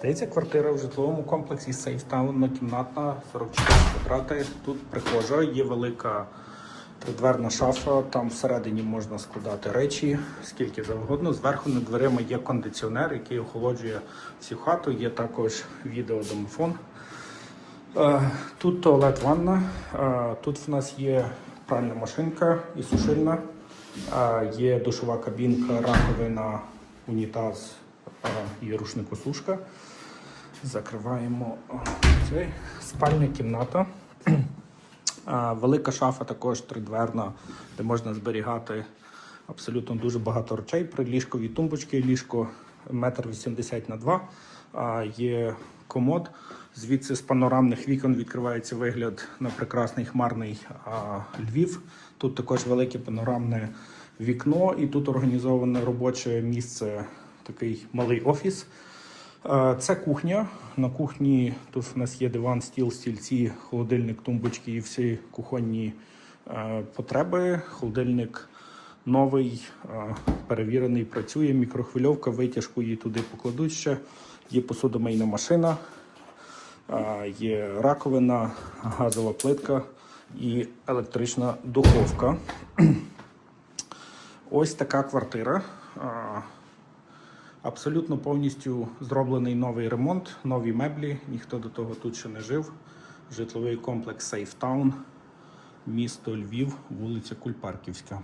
Здається, квартира в житловому комплексі Сейфтаун, однокімнатна, 44 квадрати. Тут прихожа, є велика тридверна шафа, там всередині можна складати речі, скільки завгодно. Зверху над дверима є кондиціонер, який охолоджує всю хату. Є також відеодомофон. Е, Тут туалет ванна. Е, Тут в нас є пральна машинка і сушильна. Е, Є душова кабінка, раковина, унітаз і рушникосушка. Закриваємо цей. Спальня кімната. Велика шафа також тридверна, де можна зберігати абсолютно дуже багато речей. При ліжкові тумбочки, ліжко 1,80 м на 2 Є комод. Звідси з панорамних вікон відкривається вигляд на прекрасний хмарний Львів. Тут також велике панорамне вікно, і тут організоване робоче місце, такий малий офіс. Е, Це кухня. На кухні тут в нас є диван, стіл, стільці, холодильник, тумбочки і всі кухонні е, потреби. Холодильник новий, е, перевірений, працює. Мікрохвильовка, витяжку її туди покладуть ще. Є посудомийна машина, є раковина, газова плитка і електрична духовка. Ось така квартира. Абсолютно повністю зроблений новий ремонт, нові меблі. Ніхто до того тут ще не жив. Житловий комплекс Сейфтаун, місто Львів, вулиця Кульпарківська.